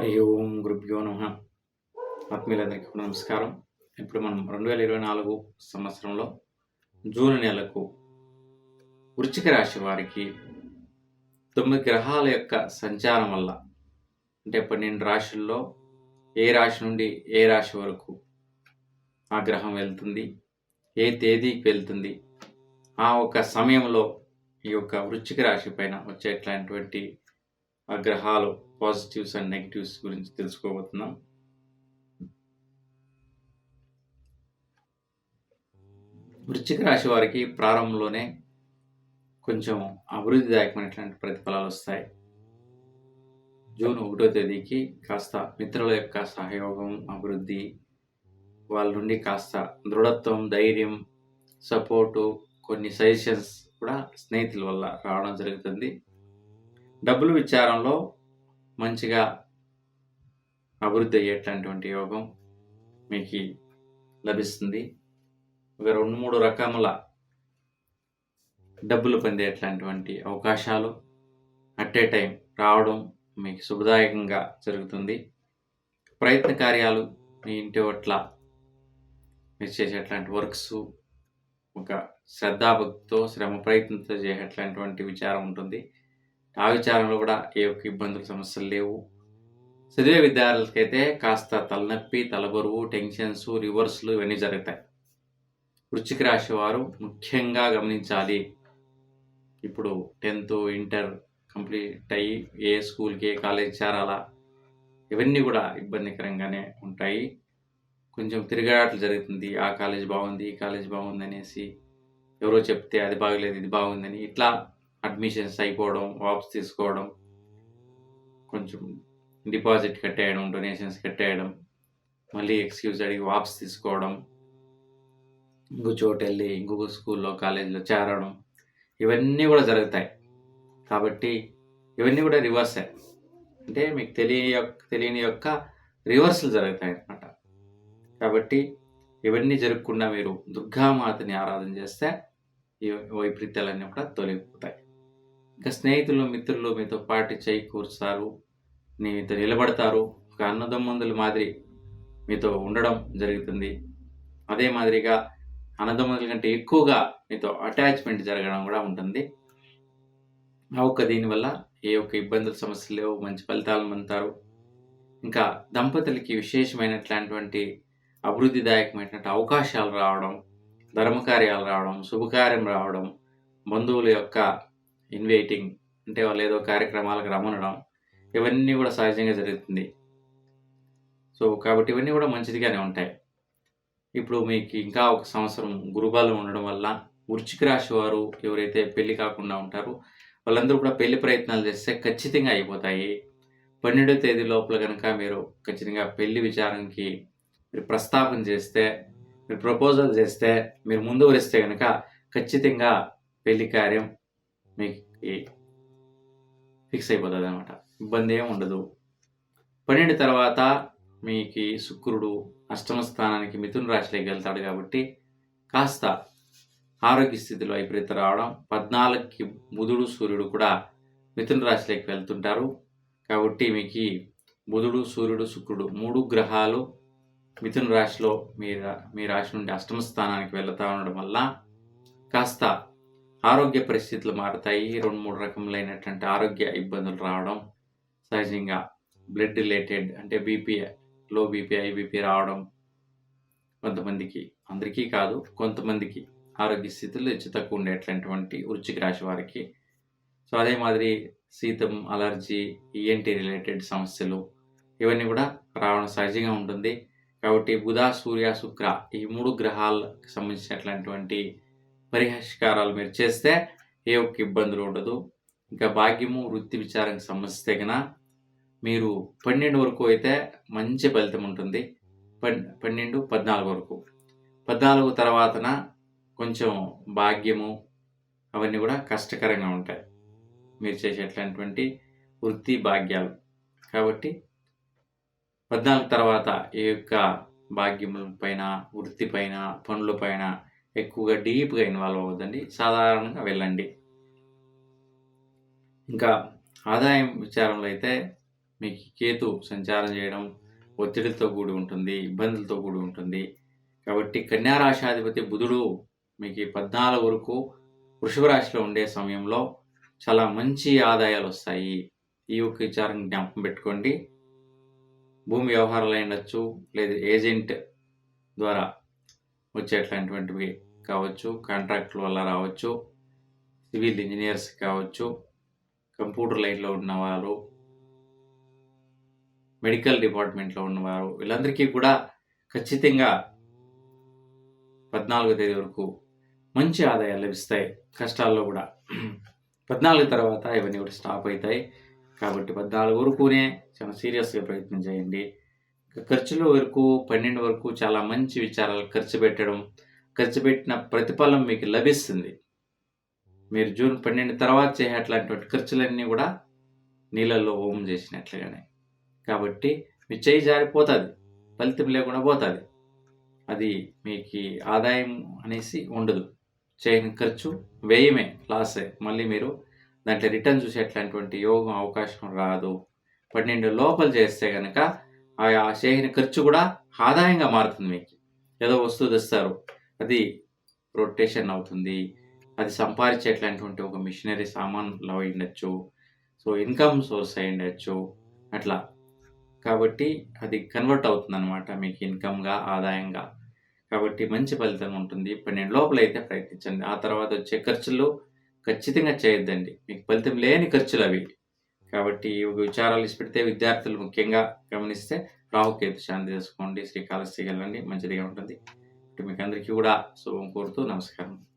హరి ఓం గురుభ్యో నమ. ఆత్మీయులందరికీ కూడా నమస్కారం. ఇప్పుడు మనం రెండు వేల ఇరవై నాలుగు సంవత్సరంలో జూన్ నెలకు వృశ్చిక రాశి వారికి తొమ్మిది గ్రహాల యొక్క సంచారం వల్ల అంటే పన్నెండు రాశుల్లో ఏ రాశి నుండి ఏ రాశి వరకు ఆ గ్రహం వెళ్తుంది ఏ తేదీకి వెళ్తుంది ఆ ఒక సమయంలో ఈ యొక్క వృశ్చిక రాశి పైన వచ్చేటటువంటి ఆ గ్రహాలు పాజిటివ్స్ అండ్ నెగిటివ్స్ గురించి తెలుసుకోబోతున్నాం. వృశ్చిక రాశి వారికి ప్రారంభంలోనే కొంచెం అభివృద్ధిదాయకమైనటువంటి ప్రతిఫలాలు వస్తాయి. జూన్ ఒకటో తేదీకి కాస్త మిత్రుల యొక్క సహయోగం అభివృద్ధి వాళ్ళ నుండి కాస్త దృఢత్వం ధైర్యం సపోర్టు కొన్ని సజెషన్స్ కూడా స్నేహితుల వల్ల రావడం జరుగుతుంది. డబ్బులు విచారంలో మంచిగా అభివృద్ధి అయ్యేటటువంటి యోగం మీకు లభిస్తుంది. ఒక రెండు మూడు రకముల డబ్బులు పొందేటటువంటి అవకాశాలు అట్ ఏ టైం రావడం మీకు శుభదాయకంగా జరుగుతుంది. ప్రయత్న కార్యాలు మీ ఇంటి పట్ల మీరు చేసేటువంటి వర్క్స్ ఒక శ్రద్ధాభక్తితో శ్రమ ప్రయత్నంతో చేసేటటువంటి విచారం ఉంటుంది. ఆ విచారంలో కూడా ఏ ఒక్క ఇబ్బందులు సమస్యలు లేవు. చదివే విద్యార్థులకైతే కాస్త తలనొప్పి తలబరువు టెన్షన్స్ రివర్స్లు ఇవన్నీ జరుగుతాయి. వృశ్చిక రాశి వారు ముఖ్యంగా గమనించాలి. ఇప్పుడు టెన్త్ ఇంటర్ కంప్లీట్ అయ్యి ఏ స్కూల్కి ఏ కాలేజ్ చేరాలా? ఇవన్నీ కూడా ఇబ్బందికరంగానే ఉంటాయి. కొంచెం తిరిగాటలు జరుగుతుంది. ఆ కాలేజ్ బాగుంది ఈ కాలేజ్ బాగుంది అనేసి ఎవరో చెప్తే అది బాగలేదు ఇది బాగుందని ఇట్లా అడ్మిషన్స్ అయిపోవడం వాప్స్ తీసుకోవడం కొంచెం డిపాజిట్ కట్టేయడం డొనేషన్స్ కట్టేయడం మళ్ళీ ఎక్స్క్యూజ్ అడిగి వాప్స్ తీసుకోవడం ఇంకో చోటు వెళ్ళి ఇంకొక స్కూల్లో కాలేజీలో చేరడం ఇవన్నీ కూడా జరుగుతాయి. కాబట్టి ఇవన్నీ కూడా రివర్సే. అంటే మీకు తెలియ తెలియని యొక్క రివర్సల్ జరుగుతాయి అన్నమాట. కాబట్టి ఇవన్నీ జరగకుండా మీరు దుర్గామాతని ఆరాధన చేస్తే ఈ వైపరీత్యాలన్నీ కూడా తొలగిపోతాయి. ఇంకా స్నేహితులు మిత్రులు మీతో పాటు చేయి కూర్చుతారు మీతో నిలబడతారు. ఒక అన్నదమ్ముందుల మాదిరి మీతో ఉండడం జరుగుతుంది. అదే మాదిరిగా అన్నదమ్ముల కంటే ఎక్కువగా మీతో అటాచ్మెంట్ జరగడం కూడా ఉంటుంది. ఆ ఒక్క దీనివల్ల ఏ ఒక్క ఇబ్బందులు సమస్యలు లేవు. మంచి ఫలితాలు పొందుతారు. ఇంకా దంపతులకి విశేషమైనట్లాంటివంటి అభివృద్ధిదాయకమైనటువంటి అవకాశాలు రావడం ధర్మకార్యాలు రావడం శుభకార్యం రావడం బంధువుల యొక్క ఇన్వైటింగ్ అంటే వాళ్ళు ఏదో కార్యక్రమాలకు రమ్మనడం ఇవన్నీ కూడా సహజంగా జరుగుతుంది. సో కాబట్టి ఇవన్నీ కూడా మంచిదిగానే ఉంటాయి. ఇప్పుడు మీకు ఇంకా ఒక సంవత్సరం గురుబాలం ఉండడం వల్ల వృచ్చిక రాశి వారు ఎవరైతే పెళ్ళి కాకుండా ఉంటారో వాళ్ళందరూ కూడా పెళ్ళి ప్రయత్నాలు చేస్తే ఖచ్చితంగా అయిపోతాయి. పన్నెండో తేదీ లోపల కనుక మీరు ఖచ్చితంగా పెళ్ళి విచారానికి మీరు ప్రస్తాపన చేస్తే మీరు ప్రపోజల్ చేస్తే మీరు ముందు వరిస్తే కనుక ఖచ్చితంగా పెళ్ళి కార్యం మీకు ఫిక్స్ అయిపోతుంది అనమాట ఇబ్బంది ఏమి ఉండదు. పన్నెండు తర్వాత మీకు శుక్రుడు అష్టమ స్థానానికి మిథున రాశిలోకి వెళ్తాడు కాబట్టి కాస్త ఆరోగ్య స్థితిలో విపరీత రావడం పద్నాలుగుకి బుధుడు సూర్యుడు కూడా మిథున రాశిలోకి వెళ్తుంటారు. కాబట్టి మీకు బుధుడు సూర్యుడు శుక్రుడు మూడు గ్రహాలు మిథున రాశిలో మీ మీ రాశి నుండి అష్టమ స్థానానికి వెళ్తా ఉండడం వల్ల కాస్త ఆరోగ్య పరిస్థితులు మారుతాయి. రెండు మూడు రకములైనటువంటి ఆరోగ్య ఇబ్బందులు రావడం సహజంగా బ్లడ్ రిలేటెడ్ అంటే BP low BP high BP రావడం కొంతమందికి అందరికీ కాదు కొంతమందికి ఆరోగ్య స్థితిలో హెచ్చు తక్కువ ఉండేటటువంటి వృచ్చిక రాశి వారికి. సో అదే మాదిరి శీతం అలర్జీ ఈఎన్టీ రిలేటెడ్ సమస్యలు ఇవన్నీ కూడా రావడం సహజంగా ఉంటుంది. కాబట్టి బుధ సూర్య శుక్ర ఈ మూడు గ్రహాలకు సంబంధించినటువంటి పరిష్కారాలు మీరు చేస్తే ఏ ఒక్క ఇబ్బందులు ఉండదు. ఇంకా భాగ్యము వృత్తి విచారానికి సమస్య కన్నా మీరు పన్నెండు వరకు అయితే మంచి ఫలితం ఉంటుంది. పన్నెండు పద్నాలుగు వరకు. పద్నాలుగు తర్వాతన కొంచెం భాగ్యము అవన్నీ కూడా కష్టకరంగా ఉంటాయి. మీరు చేసేటటువంటి వృత్తి భాగ్యాలు. కాబట్టి పద్నాలుగు తర్వాత ఈ యొక్క భాగ్యముల పైన వృత్తి పైన పనుల పైన ఎక్కువగా డీప్గా ఇన్వాల్వ్ అవ్వద్దండి. సాధారణంగా వెళ్ళండి. ఇంకా ఆదాయం విచారంలో అయితే మీకు కేతు సంచారం చేయడం ఒత్తిడితో కూడి ఉంటుంది ఇబ్బందులతో కూడి ఉంటుంది. కాబట్టి కన్యారాశాధిపతి బుధుడు మీకు పద్నాలుగు వరకు వృషభ రాశిలో ఉండే సమయంలో చాలా మంచి ఆదాయాలు వస్తాయి. ఈ యొక్క విచారం జ్ఞాపకం పెట్టుకోండి. భూమి వ్యవహారాలు అయినచ్చు లేదా ఏజెంట్ ద్వారా వచ్చేట్లాంటివి కావచ్చు కాంట్రాక్టుల వల్ల రావచ్చు సివిల్ ఇంజనీర్స్ కావచ్చు కంప్యూటర్ లైన్లో ఉన్నవారు మెడికల్ డిపార్ట్మెంట్లో ఉన్నవారు వీళ్ళందరికీ కూడా ఖచ్చితంగా పద్నాలుగో తేదీ వరకు మంచి ఆదాయాలు లభిస్తాయి కష్టాల్లో కూడా. పద్నాలుగు తర్వాత ఇవన్నీ కూడా స్టాప్ అవుతాయి. కాబట్టి పద్నాలుగు వరకునే చాలా సీరియస్గా ప్రయత్నం చేయండి. ఖర్చుల వరకు పన్నెండు వరకు చాలా మంచి విచారాలు ఖర్చు పెట్టడం ఖర్చు పెట్టిన ప్రతిఫలం మీకు లభిస్తుంది. మీరు జూన్ పన్నెండు తర్వాత చేసేట్లాంటి ఖర్చులన్నీ కూడా నీళ్ళల్లో హోమం చేసినట్లుగానే. కాబట్టి మీ చేయి జారిపోతుంది ఫలితం లేకుండా పోతుంది. అది మీకు ఆదాయం అనేసి ఉండదు. చేయని ఖర్చు వ్యయమే లాసే. మళ్ళీ మీరు దాంట్లో రిటర్న్ చూసేటటువంటి యోగం అవకాశం రాదు. పన్నెండు లోపల చేస్తే కనుక ఆ చేసిన ఖర్చు కూడా ఆదాయంగా మారుతుంది మీకు. ఏదో వస్తువు తెస్తారు అది రొటేషన్ అవుతుంది అది సంపాదించేటటువంటి ఒక మిషనరీ సామాన్లు అయి ఉండొచ్చు సో ఇన్కమ్ సోర్స్ అయ్యిండొచ్చు అట్లా. కాబట్టి అది కన్వర్ట్ అవుతుంది అనమాట మీకు ఇన్కమ్గా ఆదాయంగా. కాబట్టి మంచి ఫలితం ఉంటుంది. పన్నెండు లోపల అయితే ప్రయత్నించండి. ఆ తర్వాత వచ్చే ఖర్చులు ఖచ్చితంగా చేయొద్దండి. మీకు ఫలితం లేని ఖర్చులు అవి. కాబట్టి ఈ విచారాలు ఇచ్చిపెడితే విద్యార్థులు ముఖ్యంగా గమనిస్తే రాహుకేతు శాంతి చేసుకోండి శ్రీకాళహస్తికి వెళ్ళండి. మంచిదిగా ఉంటుంది. మీకు అందరికీ కూడా శుభం కోరుతూ నమస్కారం.